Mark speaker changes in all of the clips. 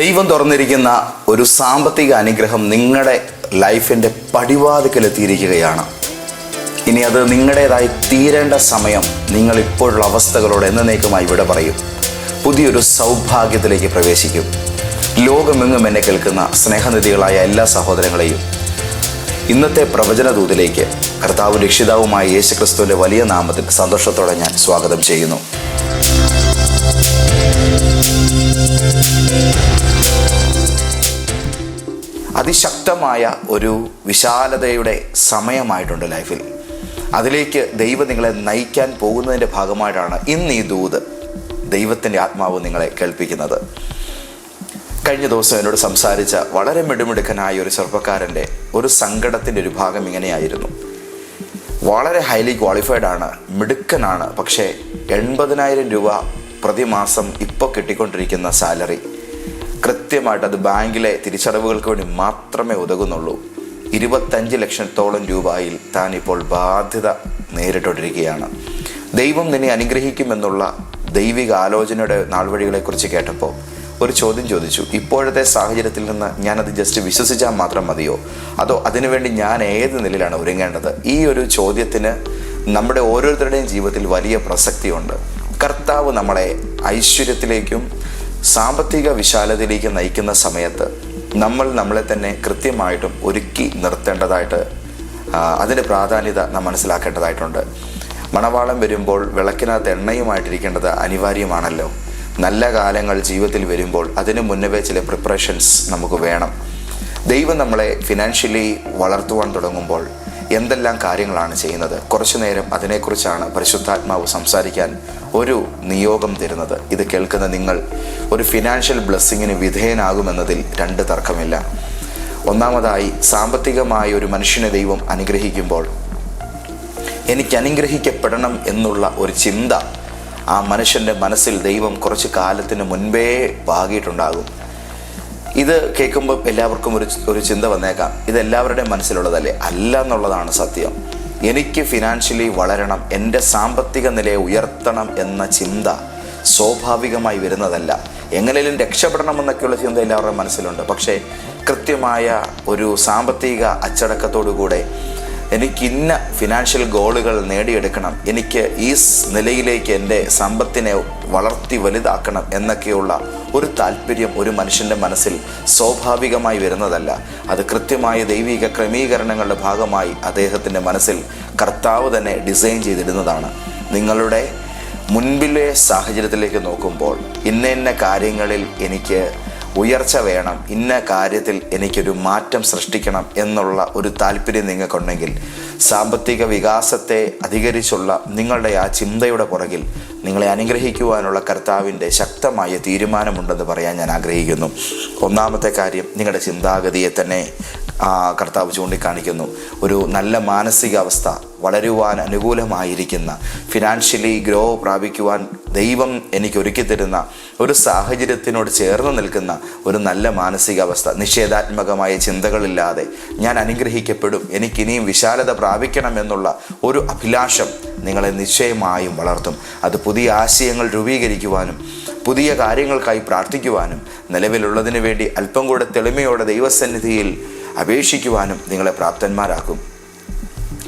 Speaker 1: ദൈവം തുറന്നിരിക്കുന്ന ഒരു സാമ്പത്തിക അനുഗ്രഹം നിങ്ങളുടെ ലൈഫിന്റെ പടിവാതിക്കലെത്തിയിരിക്കുകയാണ്. ഇനി അത് നിങ്ങളുടേതായി തീരേണ്ട സമയം നിങ്ങൾ ഇപ്പോഴുള്ള അവസ്ഥകളോട് എന്നേക്കുമായി ഇവിടെ പറയും. പുതിയൊരു സൗഭാഗ്യത്തിലേക്ക് പ്രവേശിക്കും. ലോകമെങ്ങും എന്നെ കേൾക്കുന്ന സ്നേഹനിധികളായ എല്ലാ സഹോദരങ്ങളെയും ഇന്നത്തെ പ്രവചന പ്രവചനദൂതിലേക്ക് കർത്താവ് രക്ഷിതാവുമായ യേശുക്രിസ്തുവിന്റെ വലിയ നാമത്തിൽ സന്തോഷത്തോടെ ഞാൻ സ്വാഗതം ചെയ്യുന്നു. അതിശക്തമായ ഒരു വിശാലതയുടെ സമയമായിട്ടുണ്ട് ലൈഫിൽ. അതിലേക്ക് ദൈവം നിങ്ങളെ നയിക്കാൻ പോകുന്നതിന്റെ ഭാഗമായിട്ടാണ് ഇന്ന് ഈ ദൂത് ദൈവത്തിന്റെ ആത്മാവ് നിങ്ങളെ കേൾപ്പിക്കുന്നത്. കഴിഞ്ഞ ദിവസം എന്നോട് സംസാരിച്ച വളരെ മിടുമിടുക്കനായ ഒരു ചെറുപ്പക്കാരന്റെ ഒരു സങ്കടത്തിന്റെ ഒരു ഭാഗം ഇങ്ങനെയായിരുന്നു. വളരെ ഹൈലി ക്വാളിഫൈഡ് ആണ് മിടുക്കനാണ് പക്ഷേ എൺപതിനായിരം രൂപ പ്രതിമാസം ഇപ്പോൾ കിട്ടിക്കൊണ്ടിരിക്കുന്ന സാലറി കൃത്യമായിട്ട് അത് ബാങ്കിലെ തിരിച്ചടവുകൾക്ക് വേണ്ടി മാത്രമേ ഉതകുന്നുള്ളൂ. ഇരുപത്തഞ്ച് ലക്ഷത്തോളം രൂപയിൽ താൻ ഇപ്പോൾ ബാധ്യത നേരിട്ടുകൊണ്ടിരിക്കുകയാണ് ദൈവം നിന്നെ അനുഗ്രഹിക്കുമെന്നുള്ള ദൈവിക ആലോചനയുടെ നാൾവഴികളെക്കുറിച്ച് കേട്ടപ്പോൾ ഒരു ചോദ്യം ചോദിച്ചു. ഇപ്പോഴത്തെ സാഹചര്യത്തിൽ നിന്ന് ഞാനത് ജസ്റ്റ് വിശ്വസിച്ചാൽ മാത്രം മതിയോ? അതോ അതിനുവേണ്ടി ഞാൻ ഏത് നിലയിലാണ് ഒരുങ്ങേണ്ടത്? ഈ ഒരു ചോദ്യത്തിന് നമ്മുടെ ഓരോരുത്തരുടെയും ജീവിതത്തിൽ വലിയ പ്രസക്തിയുണ്ട്. കർത്താവ് നമ്മളെ ഐശ്വര്യത്തിലേക്കും സാമ്പത്തിക വിശാലതയിലേക്ക് നയിക്കുന്ന സമയത്ത് നമ്മൾ നമ്മളെ തന്നെ കൃത്യമായിട്ടും ഒരുക്കി നിർത്തേണ്ടതായിട്ട് അതിന്റെ പ്രാധാന്യത നാം മനസ്സിലാക്കേണ്ടതായിട്ടുണ്ട്. മണവാളം വരുമ്പോൾ വിളക്കിനകത്ത് എണ്ണയുമായിട്ടിരിക്കേണ്ടത് അനിവാര്യമാണല്ലോ. നല്ല കാലങ്ങൾ ജീവിതത്തിൽ വരുമ്പോൾ അതിന് മുന്നവേ ചില പ്രിപ്പറേഷൻസ് നമുക്ക് വേണം. ദൈവം നമ്മളെ ഫിനാൻഷ്യലി വളർത്തുവാൻ തുടങ്ങുമ്പോൾ എന്തെല്ലാം കാര്യങ്ങളാണ് ചെയ്യുന്നത്? കുറച്ചു നേരം അതിനെക്കുറിച്ചാണ് പരിശുദ്ധാത്മാവ് സംസാരിക്കാൻ ഒരു നിയോഗം തരുന്നത്. ഇത് കേൾക്കുന്ന നിങ്ങൾ ഒരു ഫിനാൻഷ്യൽ ബ്ലെസ്സിങ്ങിന് വിധേയനാകുമെന്നതിൽ രണ്ട് തർക്കമില്ല. ഒന്നാമതായി സാമ്പത്തികമായ ഒരു മനുഷ്യനെ ദൈവം അനുഗ്രഹിക്കുമ്പോൾ എനിക്ക് അനുഗ്രഹിക്കപ്പെടണം എന്നുള്ള ഒരു ചിന്ത ആ മനുഷ്യന്റെ മനസ്സിൽ ദൈവം കുറച്ച് കാലത്തിന് മുൻപേ പാകിയിട്ടുണ്ടാകും ഇത് കേൾക്കുമ്പോൾ എല്ലാവർക്കും ഒരു ഒരു ചിന്ത വന്നേക്കാം. ഇത് എല്ലാവരുടെയും മനസ്സിലുള്ളതല്ലേ? അല്ല എന്നുള്ളതാണ് സത്യം. എനിക്ക് ഫിനാൻഷ്യലി വളരണം എന്റെ സാമ്പത്തിക നിലയെ ഉയർത്തണം എന്ന ചിന്ത സ്വാഭാവികമായി വരുന്നതല്ല. എങ്ങനെയും രക്ഷപ്പെടണം എന്നൊക്കെയുള്ള ചിന്ത എല്ലാവരുടെയും മനസ്സിലുണ്ട്. പക്ഷേ കൃത്യമായ ഒരു സാമ്പത്തിക അച്ചടക്കത്തോടു കൂടെ എനിക്ക് ഇന്ന ഫിനാൻഷ്യൽ ഗോളുകൾ നേടിയെടുക്കണം. എനിക്ക് ഈ നിലയിലേക്ക് എന്റെ സമ്പത്തിനെ വളർത്തി വലുതാക്കണം എന്നൊക്കെയുള്ള ഒരു താല്പര്യം ഒരു മനുഷ്യന്റെ മനസ്സിൽ സ്വാഭാവികമായി വരുന്നതല്ല. അത് കൃത്യമായ ദൈവിക ക്രമീകരണങ്ങളുടെ ഭാഗമായി അദ്ദേഹത്തിന്റെ മനസ്സിൽ കർത്താവ് തന്നെ ഡിസൈൻ ചെയ്തിരുന്നതാണ് നിങ്ങളുടെ മുൻപിലെ സാഹചര്യത്തിലേക്ക് നോക്കുമ്പോൾ ഇന്ന ഇന്ന കാര്യങ്ങളിൽ എനിക്ക് ഉയർച്ച വേണം. ഇന്ന കാര്യത്തിൽ എനിക്കൊരു മാറ്റം സൃഷ്ടിക്കണം എന്നുള്ള ഒരു താല്പര്യം നിങ്ങൾക്കുണ്ടെങ്കിൽ സാമ്പത്തിക വികാസത്തെ അധികരിച്ചുള്ള നിങ്ങളുടെ ആ ചിന്തയുടെ പുറകിൽ നിങ്ങളെ അനുഗ്രഹിക്കുവാനുള്ള കർത്താവിന്റെ ശക്തമായ തീരുമാനമുണ്ടെന്ന് പറയാൻ ഞാൻ ആഗ്രഹിക്കുന്നു. ഒന്നാമത്തെ കാര്യം നിങ്ങളുടെ ചിന്താഗതിയെ തന്നെ കർത്താവ് ചൂണ്ടിക്കാണിക്കുന്നു. ഒരു നല്ല മാനസികാവസ്ഥ വളരുവാൻ അനുകൂലമായിരിക്കുന്ന ഫിനാൻഷ്യലി ഗ്രോ പ്രാപിക്കുവാൻ ദൈവം എനിക്ക് ഒരുക്കി തരുന്ന ഒരു സാഹചര്യത്തിനോട് ചേർന്ന് നിൽക്കുന്ന ഒരു നല്ല മാനസികാവസ്ഥ. നിഷേധാത്മകമായ ചിന്തകളില്ലാതെ ഞാൻ അനുഗ്രഹിക്കപ്പെടും. എനിക്കിനിയും വിശാലത പ്രാപിക്കണം എന്നുള്ള ഒരു അഭിലാഷം നിങ്ങളെ നിശ്ചയമായും വളർത്തും. അത് പുതിയ ആശയങ്ങൾ രൂപീകരിക്കുവാനും പുതിയ കാര്യങ്ങൾക്കായി പ്രാർത്ഥിക്കുവാനും നിലവിലുള്ളതിന് വേണ്ടി അല്പം കൂടെ തെളിമയോടെ ദൈവസന്നിധിയിൽ അപേക്ഷിക്കുവാനും നിങ്ങളെ പ്രാപ്തന്മാരാക്കും.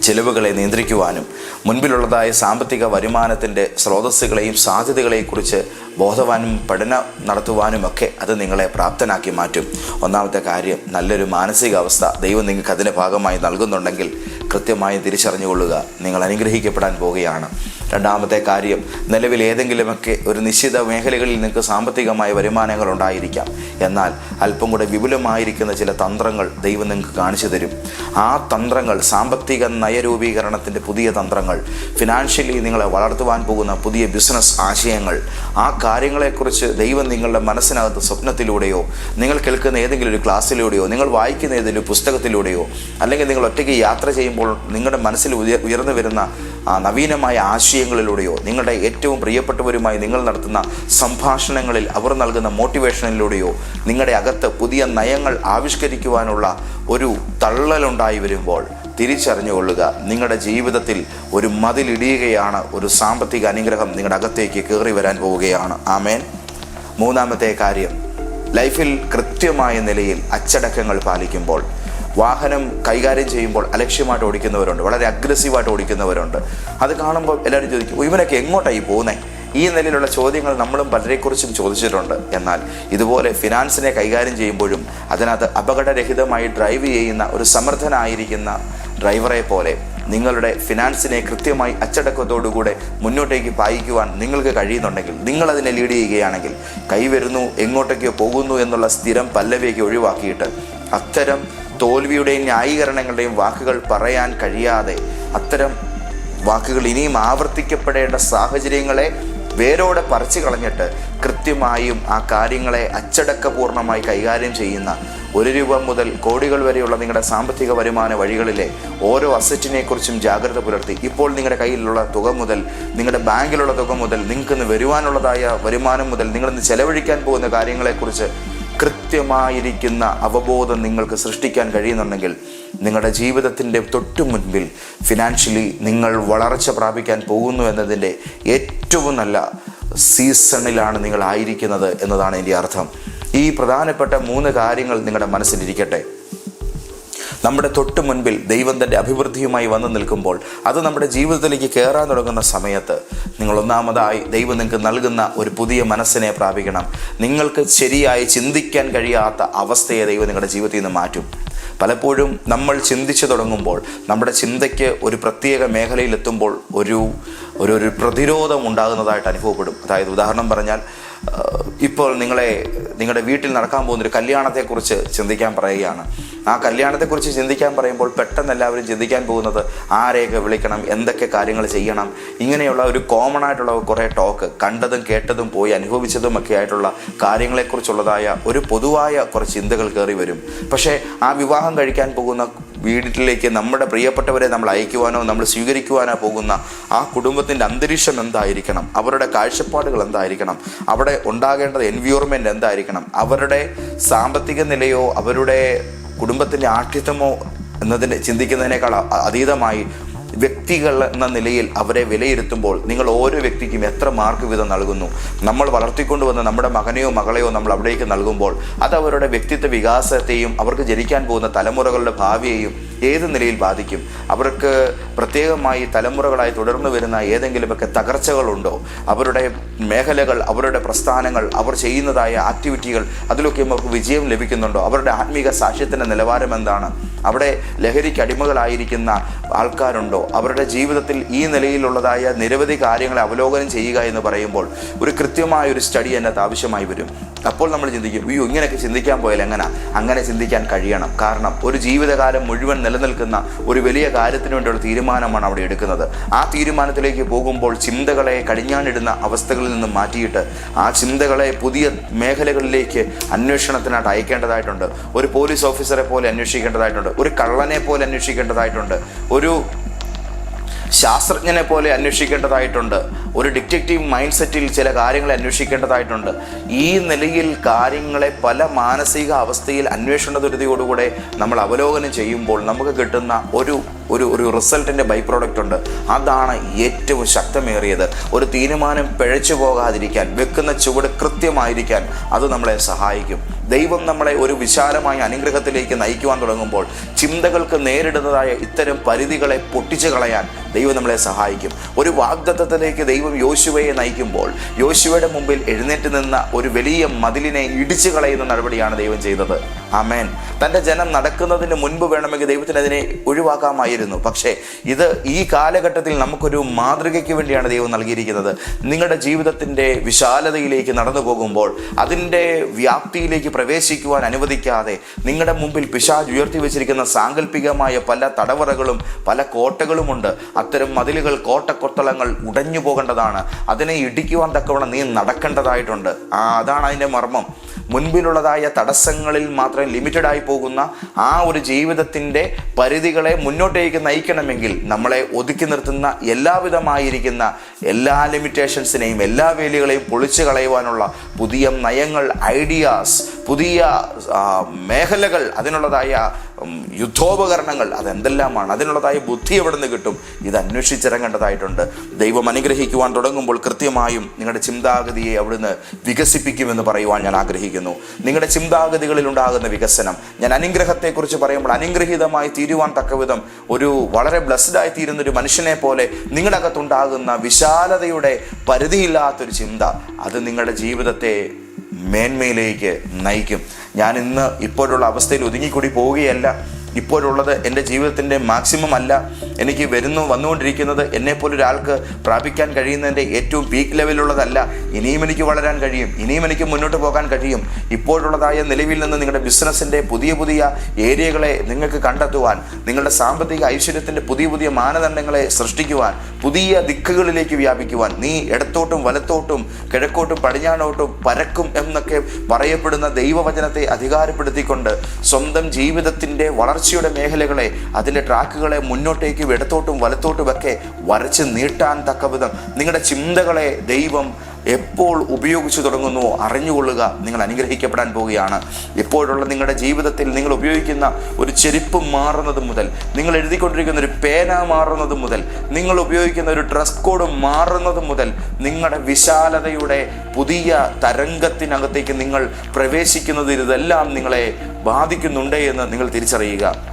Speaker 1: ചെലവുകളെ നിയന്ത്രിക്കുവാനും മുൻപിലുള്ളതായ സാമ്പത്തിക വരുമാനത്തിന്റെ സ്രോതസ്സുകളെയും സാധ്യതകളെയും കുറിച്ച് ബോധവാനും പഠനം നടത്തുവാനുമൊക്കെ അത് നിങ്ങളെ പ്രാപ്തനാക്കി മാറ്റും. ഒന്നാമത്തെ കാര്യം നല്ലൊരു മാനസികാവസ്ഥ ദൈവം നിങ്ങൾക്ക് അതിന്റെ ഭാഗമായി നൽകുന്നുണ്ടെങ്കിൽ കൃത്യമായി തിരിച്ചറിഞ്ഞുകൊള്ളുക. നിങ്ങൾ അനുഗ്രഹിക്കപ്പെടാൻ പോവുകയാണ്. രണ്ടാമത്തെ കാര്യം നിലവിൽ ഏതെങ്കിലുമൊക്കെ ഒരു നിശ്ചിത മേഖലകളിൽ നിങ്ങൾക്ക് സാമ്പത്തികമായ വരുമാനങ്ങൾ ഉണ്ടായിരിക്കാം. എന്നാൽ അല്പം കൂടെ വിപുലമായിരിക്കുന്ന ചില തന്ത്രങ്ങൾ ദൈവം നിങ്ങൾക്ക് കാണിച്ചു തരും. ആ തന്ത്രങ്ങൾ സാമ്പത്തിക നയരൂപീകരണത്തിന്റെ പുതിയ തന്ത്രങ്ങൾ ഫിനാൻഷ്യലി നിങ്ങളെ വളർത്തുവാൻ പോകുന്ന പുതിയ ബിസിനസ് ആശയങ്ങൾ ആ കാര്യങ്ങളെക്കുറിച്ച് ദൈവം നിങ്ങളുടെ മനസ്സിനകത്ത് സ്വപ്നത്തിലൂടെയോ നിങ്ങൾ കേൾക്കുന്ന ഏതെങ്കിലും ഒരു ക്ലാസ്സിലൂടെയോ നിങ്ങൾ വായിക്കുന്ന ഏതെങ്കിലും പുസ്തകത്തിലൂടെയോ അല്ലെങ്കിൽ നിങ്ങൾ ഒറ്റയ്ക്ക് യാത്ര ചെയ്യുമ്പോൾ നിങ്ങളുടെ മനസ്സിൽ ഉയ ഉയർന്നു വരുന്ന ആ നവീനമായ ആശയങ്ങളിലൂടെയോ നിങ്ങളുടെ ഏറ്റവും പ്രിയപ്പെട്ടവരുമായി നിങ്ങൾ നടത്തുന്ന സംഭാഷണങ്ങളിൽ അവർ നൽകുന്ന മോട്ടിവേഷനിലൂടെയോ നിങ്ങളുടെ അകത്ത് പുതിയ നയങ്ങൾ ആവിഷ്കരിക്കുവാനുള്ള ഒരു തള്ളലുണ്ടായി വരുമ്പോൾ തിരിച്ചറിഞ്ഞുകൊള്ളുക. നിങ്ങളുടെ ജീവിതത്തിൽ ഒരു മതിലിടിയുകയാണ് ഒരു സാമ്പത്തിക അനുഗ്രഹം നിങ്ങളുടെ അകത്തേക്ക് കയറി വരാൻ പോവുകയാണ്. ആമേൻ. മൂന്നാമത്തെ കാര്യം ലൈഫിൽ കൃത്യമായ നിലയിൽ അച്ചടക്കങ്ങൾ പാലിക്കുമ്പോൾ വാഹനം കൈകാര്യം ചെയ്യുമ്പോൾ അലക്ഷ്യമായിട്ട് ഓടിക്കുന്നവരുണ്ട് വളരെ അഗ്രസീവായിട്ട് ഓടിക്കുന്നവരുണ്ട്. അത് കാണുമ്പോൾ എല്ലാവരും ചോദിക്കും ഇവനൊക്കെ എങ്ങോട്ടായി പോകുന്നത് ഈ നിലയിലുള്ള ചോദ്യങ്ങൾ നമ്മളും പലരെക്കുറിച്ചും ചോദിച്ചിട്ടുണ്ട്. എന്നാൽ ഇതുപോലെ ഫിനാൻസിനെ കൈകാര്യം ചെയ്യുമ്പോഴും അതിനകത്ത് അപകടരഹിതമായി ഡ്രൈവ് ചെയ്യുന്ന ഒരു സമർത്ഥനായിരിക്കുന്ന ഡ്രൈവറെ പോലെ നിങ്ങളുടെ ഫിനാൻസിനെ കൃത്യമായി അച്ചടക്കത്തോടുകൂടെ മുന്നോട്ടേക്ക് പായിക്കുവാൻ നിങ്ങൾക്ക് കഴിയുന്നുണ്ടെങ്കിൽ നിങ്ങളതിനെ ലീഡ് ചെയ്യുകയാണെങ്കിൽ കൈവരുന്നു എങ്ങോട്ടേക്കോ പോകുന്നു എന്നുള്ള സ്ഥിരം പല്ലവിയൊക്കെ ഒഴിവാക്കിയിട്ട് അത്തരം തോൽവിയുടെയും ന്യായീകരണങ്ങളുടെയും വാക്കുകൾ പറയാൻ കഴിയാതെ അത്തരം വാക്കുകൾ ഇനിയും ആവർത്തിക്കപ്പെടേണ്ട സാഹചര്യങ്ങളെ വേരോടെ പറിച്ചു കളഞ്ഞിട്ട് കൃത്യമായും ആ കാര്യങ്ങളെ അച്ചടക്കപൂർണമായി കൈകാര്യം ചെയ്യുന്ന ഒരു രൂപ മുതൽ കോടികൾ വരെയുള്ള നിങ്ങളുടെ സാമ്പത്തിക വരുമാന വഴികളിലെ ഓരോ അസറ്റിനെക്കുറിച്ചും ജാഗ്രത പുലർത്തി. ഇപ്പോൾ നിങ്ങളുടെ കയ്യിലുള്ള തുക മുതൽ നിങ്ങളുടെ ബാങ്കിലുള്ള തുക മുതൽ നിങ്ങൾക്ക് ഇന്ന് വരുവാനുള്ളതായ വരുമാനം മുതൽ നിങ്ങളിന്ന് ചെലവഴിക്കാൻ പോകുന്ന കാര്യങ്ങളെക്കുറിച്ച് കൃത്യമായിരിക്കുന്ന അവബോധം നിങ്ങൾക്ക് സൃഷ്ടിക്കാൻ കഴിയുന്നുണ്ടെങ്കിൽ നിങ്ങളുടെ ജീവിതത്തിന്റെ തൊട്ടു മുൻപിൽ ഫിനാൻഷ്യലി നിങ്ങൾ വളർച്ച പ്രാപിക്കാൻ പോകുന്നു എന്നതിന്റെ ഏറ്റവും നല്ല സീസണിലാണ് നിങ്ങൾ ആയിരിക്കുന്നത് എന്നതാണ് എന്റെ അർത്ഥം. ഈ പ്രധാനപ്പെട്ട മൂന്ന് കാര്യങ്ങൾ നിങ്ങളുടെ മനസ്സിലിരിക്കട്ടെ. നമ്മുടെ തൊട്ട് മുൻപിൽ ദൈവം തന്റെ അഭിവൃദ്ധിയുമായി വന്നു നിൽക്കുമ്പോൾ അത് നമ്മുടെ ജീവിതത്തിലേക്ക് കയറാൻ തുടങ്ങുന്ന സമയത്ത് നിങ്ങൾ ഒന്നാമതായി ദൈവം നിങ്ങൾക്ക് നൽകുന്ന ഒരു പുതിയ മനസ്സിനെ പ്രാപിക്കണം. നിങ്ങൾക്ക് ശരിയായി ചിന്തിക്കാൻ കഴിയാത്ത അവസ്ഥയെ ദൈവം നിങ്ങളുടെ ജീവിതത്തിൽ നിന്ന് മാറ്റും. പലപ്പോഴും നമ്മൾ ചിന്തിച്ചു തുടങ്ങുമ്പോൾ നമ്മുടെ ചിന്തയ്ക്ക് ഒരു പ്രത്യേക മേഖലയിലെത്തുമ്പോൾ ഒരു ഒരു പ്രതിരോധം ഉണ്ടാകുന്നതായിട്ട് അനുഭവപ്പെടും. അതായത് ഉദാഹരണം പറഞ്ഞാൽ ഇപ്പോൾ നിങ്ങളെ നിങ്ങളുടെ വീട്ടിൽ നടക്കാൻ പോകുന്ന ഒരു കല്യാണത്തെക്കുറിച്ച് ചിന്തിക്കാൻ പറയുകയാണ്. ആ കല്യാണത്തെക്കുറിച്ച് ചിന്തിക്കാൻ പറയുമ്പോൾ പെട്ടെന്ന് എല്ലാവരും ചിന്തിക്കാൻ പോകുന്നത് ആരെയൊക്കെ വിളിക്കണം എന്തൊക്കെ കാര്യങ്ങൾ ചെയ്യണം. ഇങ്ങനെയുള്ള ഒരു കോമൺ ആയിട്ടുള്ള കുറേ ടോക്ക് കണ്ടതും കേട്ടതും പോയി അനുഭവിച്ചതും ഒക്കെ ആയിട്ടുള്ള കാര്യങ്ങളെക്കുറിച്ചുള്ളതായ ഒരു പൊതുവായ കുറച്ച് ചിന്തകൾ കയറി വരും. പക്ഷേ ആ വിവാഹം കഴിക്കാൻ പോകുന്ന വീട്ടിലേക്ക് നമ്മുടെ പ്രിയപ്പെട്ടവരെ നമ്മൾ അയക്കുവാനോ നമ്മൾ സ്വീകരിക്കുവാനോ പോകുന്ന ആ കുടുംബത്തിന്റെ അന്തരീക്ഷം എന്തായിരിക്കണം? അവരുടെ കാഴ്ചപ്പാടുകൾ എന്തായിരിക്കണം? അവിടെ ഉണ്ടാകേണ്ടത് എൻവയോൺമെന്റ് എന്തായിരിക്കണം? അവരുടെ സാമ്പത്തിക നിലയോ അവരുടെ കുടുംബത്തിന്റെ ആഠ്യത്വമോ എന്നതിന് ചിന്തിക്കുന്നതിനേക്കാൾ അതീതമായി വ്യക്തികൾ എന്ന നിലയിൽ അവരെ വിലയിരുത്തുമ്പോൾ നിങ്ങൾ ഓരോ വ്യക്തിക്കും എത്ര മാർക്ക് വീതം നൽകുന്നു. നമ്മൾ വളർത്തിക്കൊണ്ടുവന്ന നമ്മുടെ മകനെയോ മകളെയോ നമ്മൾ അവിടേക്ക് നൽകുമ്പോൾ അത് അവരുടെ വ്യക്തിത്വ വികാസത്തെയും അവർക്ക് ജനിക്കാൻ പോകുന്ന തലമുറകളുടെ ഭാവിയെയും ഏത് നിലയിൽ ബാധിക്കും. അവർക്ക് പ്രത്യേകമായി തലമുറകളായി തുടർന്നു വരുന്ന ഏതെങ്കിലുമൊക്കെ തകർച്ചകളുണ്ടോ? അവരുടെ മേഖലകൾ അവരുടെ പ്രസ്ഥാനങ്ങൾ അവർ ചെയ്യുന്നതായ ആക്ടിവിറ്റികൾ അതിലൊക്കെ അവർക്ക് വിജയം ലഭിക്കുന്നുണ്ടോ? അവരുടെ ആത്മീക സാക്ഷ്യത്തിന്റെ നിലവാരം എന്താണ്? അവിടെ ലഹരിക്ക് അടിമകളായിരിക്കുന്ന ആൾക്കാരുണ്ടോ? അവരുടെ ജീവിതത്തിൽ ഈ നിലയിലുള്ളതായ നിരവധി കാര്യങ്ങളെ അവലോകനം ചെയ്യുക എന്ന് പറയുമ്പോൾ ഒരു കൃത്യമായ ഒരു സ്റ്റഡി അതിനകത്ത് ആവശ്യമായി വരും. അപ്പോൾ നമ്മൾ ചിന്തിക്കും അയ്യോ ഇങ്ങനെയൊക്കെ ചിന്തിക്കാൻ പോയാൽ എങ്ങനെ? അങ്ങനെ ചിന്തിക്കാൻ കഴിയണം. കാരണം ഒരു ജീവിതകാലം മുഴുവൻ നിലനിൽക്കുന്ന ഒരു വലിയ കാര്യത്തിന് വേണ്ടിയുള്ള തീരുമാനമാണ് അവിടെ എടുക്കുന്നത്. ആ തീരുമാനത്തിലേക്ക് പോകുമ്പോൾ ചിന്തകളെ കടിഞ്ഞാണിടുന്ന അവസ്ഥകളിൽ നിന്ന് മാറ്റിയിട്ട് ആ ചിന്തകളെ പുതിയ മേഖലകളിലേക്ക് അന്വേഷണത്തിനായിട്ട് അയക്കേണ്ടതായിട്ടുണ്ട്. ഒരു പോലീസ് ഓഫീസറെ പോലെ അന്വേഷിക്കേണ്ടതായിട്ടുണ്ട്. ഒരു കള്ളനെ പോലെ അന്വേഷിക്കേണ്ടതായിട്ടുണ്ട്. ഒരു ശാസ്ത്രജ്ഞനെ പോലെ അന്വേഷിക്കേണ്ടതായിട്ടുണ്ട്. ഒരു ഡിറ്റക്റ്റീവ് മൈൻഡ് സെറ്റിൽ ചില കാര്യങ്ങൾ അന്വേഷിക്കേണ്ടതായിട്ടുണ്ട്. ഈ നിലയിൽ കാര്യങ്ങളെ പല മാനസിക അവസ്ഥയിൽ അന്വേഷണ നമ്മൾ അവലോകനം ചെയ്യുമ്പോൾ നമുക്ക് കിട്ടുന്ന ഒരു ഒരു ഒരു റിസൾട്ടിന്റെ ബൈ പ്രോഡക്റ്റ് ഉണ്ട്. അതാണ് ഏറ്റവും ശക്തമേറിയത്. ഒരു തീരുമാനം പിഴച്ചു പോകാതിരിക്കാൻ വെക്കുന്ന ചുവട് കൃത്യമായിരിക്കാൻ അത് നമ്മളെ സഹായിക്കും. ദൈവം നമ്മളെ ഒരു വിശാലമായ അനുഗ്രഹത്തിലേക്ക് നയിക്കുവാൻ തുടങ്ങുമ്പോൾ ചിന്തകൾക്ക് നേരിടുന്നതായ ഇത്തരം പരിധികളെ പൊട്ടിച്ചു കളയാൻ ദൈവം നമ്മളെ സഹായിക്കും. ഒരു വാഗ്ദത്തത്തിലേക്ക് ദൈവം യോശുവയെ നയിക്കുമ്പോൾ യോശുവയുടെ മുമ്പിൽ എഴുന്നേറ്റ് നിന്ന ഒരു വലിയ മതിലിനെ ഇടിച്ചു കളയുന്ന നടപടിയാണ് ദൈവം ചെയ്തത്. ആമേൻ. തന്റെ ജനം നടക്കുന്നതിന് മുൻപ് വേണമെങ്കിൽ ദൈവത്തിന് അതിനെ ഒഴിവാക്കാമായിരുന്നു. പക്ഷേ ഇത് ഈ കാലഘട്ടത്തിൽ നമുക്കൊരു മാതൃകയ്ക്ക് വേണ്ടിയാണ് ദൈവം നൽകിയിരിക്കുന്നത്. നിങ്ങളുടെ ജീവിതത്തിന്റെ വിശാലതയിലേക്ക് നടന്നു പോകുമ്പോൾ അതിന്റെ വ്യാപ്തിയിലേക്ക് പ്രവേശിക്കുവാൻ അനുവദിക്കാതെ നിങ്ങളുടെ മുമ്പിൽ പിശാജ് ഉയർത്തി വെച്ചിരിക്കുന്ന സാങ്കല്പികമായ പല തടവറകളും പല കോട്ടകളുമുണ്ട്. അത്തരം മതിലുകൾ കോട്ടക്കൊത്തളങ്ങൾ ഉടഞ്ഞു പോകേണ്ടതാണ്. അതിനെ ഇടിക്കുവാൻ തക്കവണ്ണം നീ നടക്കേണ്ടതായിട്ടുണ്ട്. ആ അതാണ് അതിന്റെ മർമ്മം. മുൻപിലുള്ളതായ തടസ്സങ്ങളിൽ മാത്രം ലിമിറ്റഡ് ആയി പോകുന്ന ആ ഒരു ജീവിതത്തിന്റെ പരിധികളെ മുന്നോട്ടേക്ക് നയിക്കണമെങ്കിൽ നമ്മളെ ഒതുക്കി നിർത്തുന്ന എല്ലാവിധമായിരിക്കുന്ന എല്ലാ ലിമിറ്റേഷൻസിനെയും എല്ലാ വേലികളെയും പൊളിച്ചു കളയുവാനുള്ള പുതിയ നയങ്ങൾ ഐഡിയാസ് പുതിയ മേഖലകൾ അതിനുള്ളതായ യുദ്ധോപകരണങ്ങൾ അതെന്തെല്ലാമാണ്? അതിനുള്ളതായ ബുദ്ധി എവിടെ നിന്ന് കിട്ടും? ഇത് അന്വേഷിച്ചിറങ്ങേണ്ടതായിട്ടുണ്ട് ദൈവം അനുഗ്രഹിക്കുവാൻ തുടങ്ങുമ്പോൾ കൃത്യമായും നിങ്ങളുടെ ചിന്താഗതിയെ അവിടുന്ന് വികസിപ്പിക്കുമെന്ന് പറയുവാൻ ഞാൻ ആഗ്രഹിക്കുന്നു. നിങ്ങളുടെ ചിന്താഗതികളിൽ ഉണ്ടാകുന്ന വികസനം. ഞാൻ അനുഗ്രഹത്തെക്കുറിച്ച് പറയുമ്പോൾ അനുഗ്രഹീതമായി തീരുവാൻ തക്കവിധം ഒരു വളരെ ബ്ലസ്ഡ് ആയി തീരുന്ന ഒരു മനുഷ്യനെ പോലെ നിങ്ങളുടെ അകത്തുണ്ടാകുന്ന വിശാലതയുടെ പരിധിയില്ലാത്തൊരു ചിന്ത അത് നിങ്ങളുടെ ജീവിതത്തെ മേന്മയിലേക്ക് നയിക്കും. ഞാൻ ഇന്ന് ഇപ്പോഴുള്ള അവസ്ഥയിൽ ഒതുങ്ങിക്കൂടി പോവുകയല്ല. ഇപ്പോഴുള്ളത് എന്റെ ജീവിതത്തിന്റെ മാക്സിമം അല്ല. എനിക്ക് വരുന്നു വന്നുകൊണ്ടിരിക്കുന്നത് എന്നെപ്പോലെ ഒരാൾക്ക് പ്രാപിക്കാൻ കഴിയുന്നതിന്റെ ഏറ്റവും പീക്ക് ലെവലുള്ളതല്ല ഇനിയും എനിക്ക് വളരാൻ കഴിയും. ഇനിയും എനിക്ക് മുന്നോട്ട് പോകാൻ കഴിയും. ഇപ്പോഴുള്ളതായ നിലവിൽ നിന്ന് നിങ്ങളുടെ ബിസിനസ്സിന്റെ പുതിയ പുതിയ ഏരിയകളെ നിങ്ങൾക്ക് കണ്ടെത്തുവാൻ നിങ്ങളുടെ സാമ്പത്തിക ഐശ്വര്യത്തിന്റെ പുതിയ പുതിയ മാനദണ്ഡങ്ങളെ സൃഷ്ടിക്കുവാൻ പുതിയ ദിക്കുകളിലേക്ക് വ്യാപിക്കുവാൻ നീ ഇടത്തോട്ടും വലത്തോട്ടും കിഴക്കോട്ടും പടിഞ്ഞാണോട്ടും പരക്കും എന്നൊക്കെ പറയപ്പെടുന്ന ദൈവവചനത്തെ അധികാരപ്പെടുത്തിക്കൊണ്ട് സ്വന്തം ജീവിതത്തിന്റെ വളർച്ചയുടെ മേഖലകളെ അതിലെ ട്രാക്കുകളെ മുന്നോട്ടേക്കും ഇടത്തോട്ടും വലത്തോട്ടുമൊക്കെ വരച്ച് നീട്ടാൻ തക്കവിധം നിങ്ങളുടെ ചിന്തകളെ ദൈവം എപ്പോൾ ഉപയോഗിച്ചു തുടങ്ങുന്നുവോ അറിഞ്ഞുകൊള്ളുക. നിങ്ങൾ അനുഗ്രഹിക്കപ്പെടാൻ പോവുകയാണ്. ഇപ്പോഴുള്ള നിങ്ങളുടെ ജീവിതത്തിൽ നിങ്ങൾ ഉപയോഗിക്കുന്ന ഒരു ചെരുപ്പ് മാറുന്നത് മുതൽ നിങ്ങൾ എഴുതിക്കൊണ്ടിരിക്കുന്ന ഒരു പേന മാറുന്നത് മുതൽ നിങ്ങൾ ഉപയോഗിക്കുന്ന ഒരു ഡ്രസ് കോഡ് മാറുന്നത് മുതൽ നിങ്ങളുടെ വിശാലതയുടെ പുതിയ തരംഗത്തിനകത്തേക്ക് നിങ്ങൾ പ്രവേശിക്കുന്നത് ഇതെല്ലാം നിങ്ങളെ ബാധിക്കുന്നുണ്ട് എന്ന് നിങ്ങൾ തിരിച്ചറിയുക.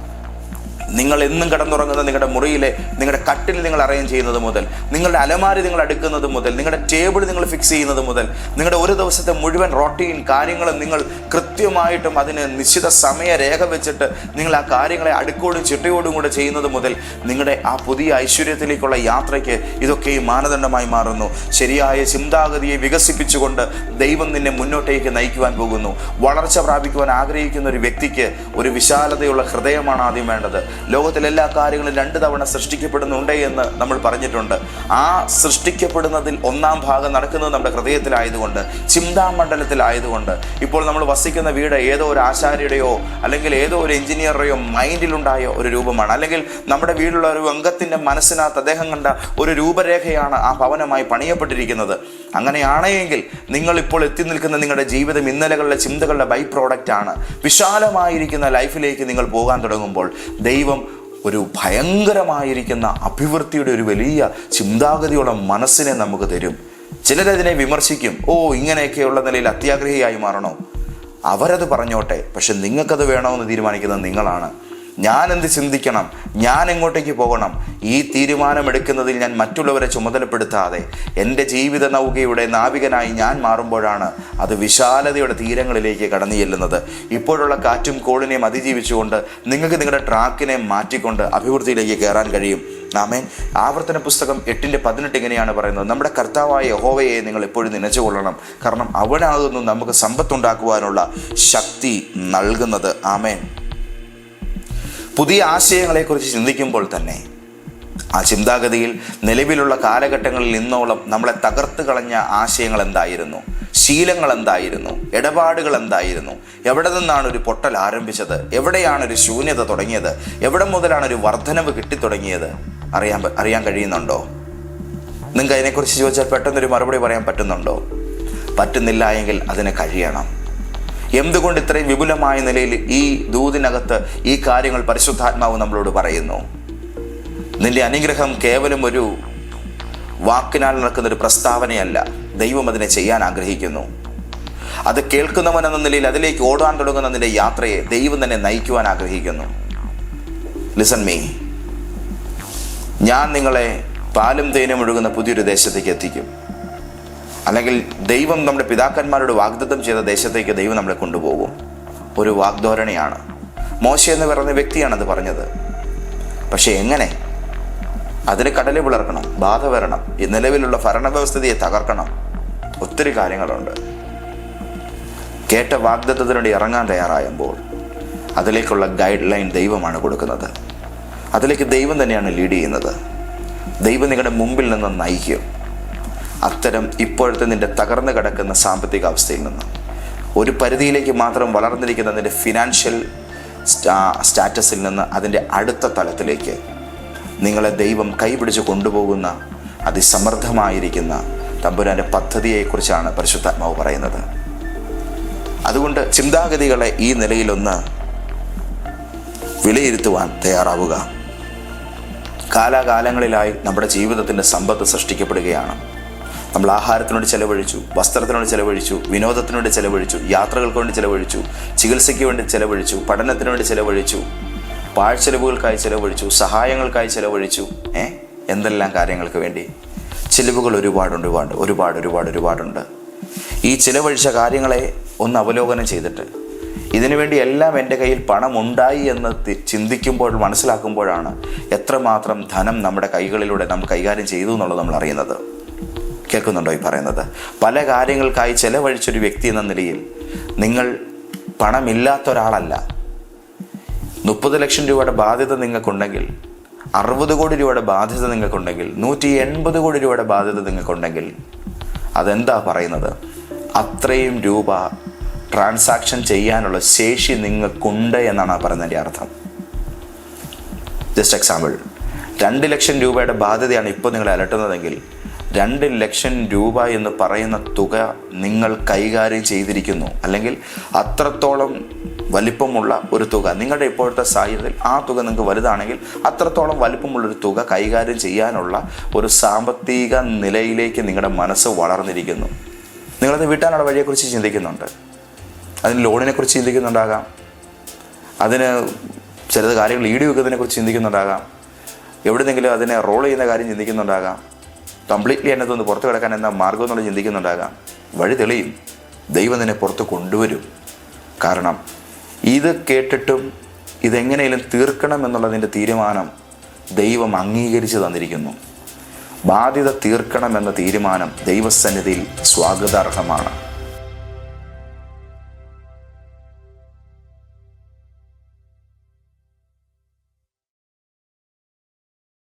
Speaker 1: നിങ്ങൾ എന്നും കിടന്നുറങ്ങുന്ന നിങ്ങളുടെ മുറിയിലെ നിങ്ങളുടെ കട്ടിൽ നിങ്ങൾ അറേഞ്ച് ചെയ്യുന്നത് മുതൽ നിങ്ങളുടെ അലമാരി നിങ്ങൾ അടുക്കുന്നത് മുതൽ നിങ്ങളുടെ ടേബിൾ നിങ്ങൾ ഫിക്സ് ചെയ്യുന്നത് മുതൽ നിങ്ങളുടെ ഒരു ദിവസത്തെ മുഴുവൻ റൊട്ടീൻ കാര്യങ്ങളും നിങ്ങൾ കൃത്യമായിട്ടും അതിന് നിശ്ചിത സമയരേഖ വെച്ചിട്ട് നിങ്ങൾ ആ കാര്യങ്ങളെ അടുക്കോടും ചിട്ടയോടും കൂടെ ചെയ്യുന്നത് മുതൽ നിങ്ങളുടെ ആ പുതിയ ഐശ്വര്യത്തിലേക്കുള്ള യാത്രയ്ക്ക് ഇതൊക്കെ ഈ മാനദണ്ഡമായി മാറുന്നു. ശരിയായ ചിന്താഗതിയെ വികസിപ്പിച്ചുകൊണ്ട് ദൈവം നിന്നെ മുന്നോട്ടേക്ക് നയിക്കുവാൻ പോകുന്നു. വളർച്ച പ്രാപിക്കുവാൻ ആഗ്രഹിക്കുന്ന ഒരു വ്യക്തിക്ക് ഒരു വിശാലതയുള്ള ഹൃദയമാണ് ആദ്യം വേണ്ടത്. ലോകത്തിലെ എല്ലാ കാര്യങ്ങളും രണ്ട് തവണ സൃഷ്ടിക്കപ്പെടുന്നുണ്ട് എന്ന് നമ്മൾ പറഞ്ഞിട്ടുണ്ട്. ആ സൃഷ്ടിക്കപ്പെടുന്നതിൽ ഒന്നാം ഭാഗം നടക്കുന്നത് നമ്മുടെ ഹൃദയത്തിലായതുകൊണ്ട് ചിന്താമണ്ഡലത്തിലായതുകൊണ്ട്. ഇപ്പോൾ നമ്മൾ വസിക്കുന്ന വീട് ഏതോ ഒരു ആശാരിയുടെയോ അല്ലെങ്കിൽ ഏതോ ഒരു എഞ്ചിനീയറുടെയോ മൈൻഡിലുണ്ടായ ഒരു രൂപമാണ്. അല്ലെങ്കിൽ നമ്മുടെ വീടുള്ള ഒരു അംഗത്തിന്റെ മനസ്സിനകത്ത് അദ്ദേഹം കണ്ട ഒരു രൂപരേഖയാണ് ആ ഭവനമായി പണിയപ്പെട്ടിരിക്കുന്നത്. അങ്ങനെയാണെങ്കിൽ നിങ്ങൾ ഇപ്പോൾ എത്തി നിൽക്കുന്ന നിങ്ങളുടെ ജീവിതം ഇന്നലകളുടെ ചിന്തകളുടെ ബൈ പ്രോഡക്റ്റ് ആണ്. വിശാലമായിരിക്കുന്ന ലൈഫിലേക്ക് നിങ്ങൾ പോകാൻ തുടങ്ങുമ്പോൾ ദൈവം ഒരു ഭയങ്കരമായിരിക്കുന്ന അഭിവൃദ്ധിയുടെ ഒരു വലിയ ചിന്താഗതിയുള്ള മനസ്സിനെ നമുക്ക് തരും. ചിലരതിനെ വിമർശിക്കും. ഓ ഇങ്ങനെയൊക്കെയുള്ള നിലയിൽ അത്യാഗ്രഹിയായി മാറണോ? അവരത് പറഞ്ഞോട്ടെ. പക്ഷെ നിങ്ങൾക്കത് വേണമെന്ന് തീരുമാനിക്കുന്നത് നിങ്ങളാണ്. ഞാൻ എന്ത് ചിന്തിക്കണം? ഞാൻ എങ്ങോട്ടേക്ക് പോകണം? ഈ തീരുമാനമെടുക്കുന്നതിൽ ഞാൻ മറ്റുള്ളവരെ ചുമതലപ്പെടുത്താതെ എന്റെ ജീവിത നൗകയുടെ നാവികനായി ഞാൻ മാറുമ്പോഴാണ് അത് വിശാലതയുടെ തീരങ്ങളിലേക്ക് കടന്നു ചെല്ലുന്നത്. ഇപ്പോഴുള്ള കാറ്റും കോളിനെയും അതിജീവിച്ചുകൊണ്ട് നിങ്ങൾക്ക് നിങ്ങളുടെ ട്രാക്കിനെ മാറ്റിക്കൊണ്ട് അഭിവൃദ്ധിയിലേക്ക് കയറാൻ കഴിയും. ആമേൻ. ആവർത്തന പുസ്തകം എട്ടിന്റെ പതിനെട്ട് ഇങ്ങനെയാണ് പറയുന്നത്. നമ്മുടെ കർത്താവായ യഹോവയെ നിങ്ങൾ എപ്പോഴും നനച്ചുകൊള്ളണം കാരണം അവനാകുന്നു നമുക്ക് സമ്പത്തുണ്ടാക്കുവാനുള്ള ശക്തി നൽകുന്നത്. ആമേൻ. പുതിയ ആശയങ്ങളെക്കുറിച്ച് ചിന്തിക്കുമ്പോൾ തന്നെ ആ ചിന്താഗതിയിൽ നിലവിലുള്ള കാലഘട്ടങ്ങളിൽ നിന്നോളം നമ്മളെ തകർത്ത് കളഞ്ഞ ആശയങ്ങൾ എന്തായിരുന്നു? ശീലങ്ങൾ എന്തായിരുന്നു? ഇടപാടുകൾ എന്തായിരുന്നു? എവിടെ നിന്നാണ് ഒരു പൊട്ടൽ ആരംഭിച്ചത്? എവിടെയാണ് ഒരു ശൂന്യത തുടങ്ങിയത്? എവിടെ മുതലാണ് ഒരു വർധനവ് കിട്ടിത്തുടങ്ങിയത്? അറിയാൻ അറിയാൻ കഴിയുന്നുണ്ടോ? നിങ്ങൾക്ക് അതിനെക്കുറിച്ച് ചോദിച്ചാൽ പെട്ടെന്നൊരു മറുപടി പറയാൻ പറ്റുന്നുണ്ടോ? പറ്റുന്നില്ല എങ്കിൽ അതിന് കഴിയണം. എന്തുകൊണ്ട് ഇത്രയും വിപുലമായ നിലയിൽ ഈ ദൂതിനകത്ത് ഈ കാര്യങ്ങൾ പരിശുദ്ധാത്മാവ് നമ്മളോട് പറയുന്നു? നിന്റെ അനുഗ്രഹം കേവലം ഒരു വാക്കിനാൽ നടക്കുന്ന ഒരു പ്രസ്താവനയല്ല. ദൈവം അതിനെ ചെയ്യാൻ ആഗ്രഹിക്കുന്നു. അത് കേൾക്കുന്നവൻ എന്ന നിലയിൽ അതിലേക്ക് ഓടാൻ തുടങ്ങുന്ന നിന്റെ യാത്രയെ ദൈവം തന്നെ നയിക്കുവാൻ ആഗ്രഹിക്കുന്നു. ലിസൺ മീ ഞാൻ നിങ്ങളെ പാലും തേനും ഒഴുകുന്ന പുതിയൊരു ദേശത്തേക്ക് എത്തിക്കും. അല്ലെങ്കിൽ ദൈവം നമ്മുടെ പിതാക്കന്മാരോട് വാഗ്ദത്തം ചെയ്ത ദേശത്തേക്ക് ദൈവം നമ്മളെ കൊണ്ടുപോകും. ഒരു വാഗ്ധോരണിയാണ്. മോശ എന്ന് പറയുന്ന വ്യക്തിയാണ് അത് പറഞ്ഞത്. പക്ഷേ എങ്ങനെ? അതിന് കടൽ പിളർക്കണം ബാധ വരണം നിലവിലുള്ള ഭരണവ്യവസ്ഥയെ തകർക്കണം. ഒത്തിരി കാര്യങ്ങളുണ്ട്. കേട്ട വാഗ്ദത്തത്തിനുവേണ്ടി ഇറങ്ങാൻ തയ്യാറായുമ്പോൾ അതിലേക്കുള്ള ഗൈഡ് ലൈൻ ദൈവമാണ് കൊടുക്കുന്നത്. അതിലേക്ക് ദൈവം തന്നെയാണ് ലീഡ് ചെയ്യുന്നത്. ദൈവം നിങ്ങളുടെ മുമ്പിൽ നിന്ന് നയിക്കും. അത്തരം ഇപ്പോഴത്തെ നിന്റെ തകർന്നു കിടക്കുന്ന സാമ്പത്തിക അവസ്ഥയിൽ നിന്ന്. ഒരു പരിധിയിലേക്ക് മാത്രം വളർന്നിരിക്കുന്ന നിന്റെ ഫിനാൻഷ്യൽ സ്റ്റാ സ്റ്റാറ്റസിൽ നിന്ന് അതിന്റെ അടുത്ത തലത്തിലേക്ക് നിങ്ങളെ ദൈവം കൈപിടിച്ച് കൊണ്ടുപോകുന്ന അതിസമർത്ഥമായിരിക്കുന്ന തമ്പുരാന്റെ പദ്ധതിയെക്കുറിച്ചാണ് പരിശുദ്ധാത്മാവ് പറയുന്നത്. അതുകൊണ്ട് ചിന്താഗതികളെ ഈ നിലയിലൊന്ന് വിലയിരുത്തുവാൻ തയ്യാറാവുക. കാലാകാലങ്ങളിലായി നമ്മുടെ ജീവിതത്തിന്റെ സമ്പത്ത് സൃഷ്ടിക്കപ്പെടുകയാണ്. നമ്മൾ ആഹാരത്തിനോട് ചെലവഴിച്ചു വസ്ത്രത്തിനോട് ചെലവഴിച്ചു വിനോദത്തിനോട് ചെലവഴിച്ചു യാത്രകൾക്ക് വേണ്ടി ചെലവഴിച്ചു ചികിത്സയ്ക്ക് വേണ്ടി ചെലവഴിച്ചു പഠനത്തിന് വേണ്ടി ചെലവഴിച്ചു പാഴ്ചെലവുകൾക്കായി ചെലവഴിച്ചു സഹായങ്ങൾക്കായി ചെലവഴിച്ചു ഏ? എന്തെല്ലാം കാര്യങ്ങൾക്ക് വേണ്ടി? ചിലവുകൾ ഒരുപാടുണ്ട് ഒരുപാട് ഒരുപാട് ഒരുപാട് ഒരുപാടുണ്ട്. ഈ ചിലവഴിച്ച കാര്യങ്ങളെ ഒന്ന് അവലോകനം ചെയ്തിട്ട് ഇതിനുവേണ്ടി എല്ലാം എന്റെ കയ്യിൽ പണം ഉണ്ടായി എന്ന് ചിന്തിക്കുമ്പോൾ മനസ്സിലാക്കുമ്പോഴാണ് എത്രമാത്രം ധനം നമ്മുടെ കൈകളിലൂടെ നാം കൈകാര്യം ചെയ്തു എന്നുള്ളത് നമ്മൾ അറിയുന്നത്. കേൾക്കുന്നുണ്ടോ ഈ പറയുന്നത്? പല കാര്യങ്ങൾക്കായി ചെലവഴിച്ചൊരു വ്യക്തി എന്ന നിലയിൽ നിങ്ങൾ പണമില്ലാത്ത ഒരാളല്ല മുപ്പത് ലക്ഷം രൂപയുടെ ബാധ്യത നിങ്ങൾക്കുണ്ടെങ്കിൽ അറുപത് കോടി രൂപയുടെ ബാധ്യത നിങ്ങൾക്കുണ്ടെങ്കിൽ നൂറ്റി എൺപത് കോടി രൂപയുടെ ബാധ്യത നിങ്ങൾക്കുണ്ടെങ്കിൽ അതെന്താ പറയുന്നത്? അത്രയും രൂപ ട്രാൻസാക്ഷൻ ചെയ്യാനുള്ള ശേഷി നിങ്ങൾക്കുണ്ട് എന്നാണ് ആ പറയുന്നതിന്റെ അർത്ഥം. ജസ്റ്റ് എക്സാമ്പിൾ രണ്ട് ലക്ഷം രൂപയുടെ ബാധ്യതയാണ് ഇപ്പോൾ നിങ്ങൾ അലട്ടുന്നതെങ്കിൽ രണ്ട് ലക്ഷം രൂപ എന്ന് പറയുന്ന തുക നിങ്ങൾ കൈകാര്യം ചെയ്തിരിക്കുന്നു. അല്ലെങ്കിൽ അത്രത്തോളം വലിപ്പമുള്ള ഒരു തുക. നിങ്ങളുടെ ഇപ്പോഴത്തെ സാഹചര്യത്തിൽ ആ തുക നിങ്ങൾക്ക് വലുതാണെങ്കിൽ അത്രത്തോളം വലിപ്പമുള്ളൊരു തുക കൈകാര്യം ചെയ്യാനുള്ള ഒരു സാമ്പത്തിക നിലയിലേക്ക് നിങ്ങളുടെ മനസ്സ് വളർന്നിരിക്കുന്നു. നിങ്ങളത് വീട്ടാനുള്ള വഴിയെക്കുറിച്ച് ചിന്തിക്കുന്നുണ്ട്. അതിന് ലോണിനെക്കുറിച്ച് ചിന്തിക്കുന്നുണ്ടാകാം. അതിന് ചിലത് കാര്യങ്ങൾ ഈടി വെക്കുന്നതിനെ കുറിച്ച് ചിന്തിക്കുന്നുണ്ടാകാം. എവിടെന്നെങ്കിലും അതിനെ റോൾ ചെയ്യുന്ന കാര്യം ചിന്തിക്കുന്നുണ്ടാകാം. കംപ്ലീറ്റ്ലി അതിനകത്ത് നിന്ന് പുറത്ത് കിടക്കാൻ എന്താ മാർഗം എന്നുള്ളത് ചിന്തിക്കുന്നുണ്ടാകാം. വഴി തെളിയും. ദൈവം നിന്നെ പുറത്ത് കൊണ്ടുവരും. കാരണം ഇത് കേട്ടിട്ടും ഇതെങ്ങനെയും തീർക്കണം എന്നുള്ളതിന്റെ തീരുമാനം ദൈവം അംഗീകരിച്ച് തന്നിരിക്കുന്നു. ബാധ്യത തീർക്കണം എന്ന തീരുമാനം ദൈവസന്നിധിയിൽ സ്വാഗതാർഹമാണ്.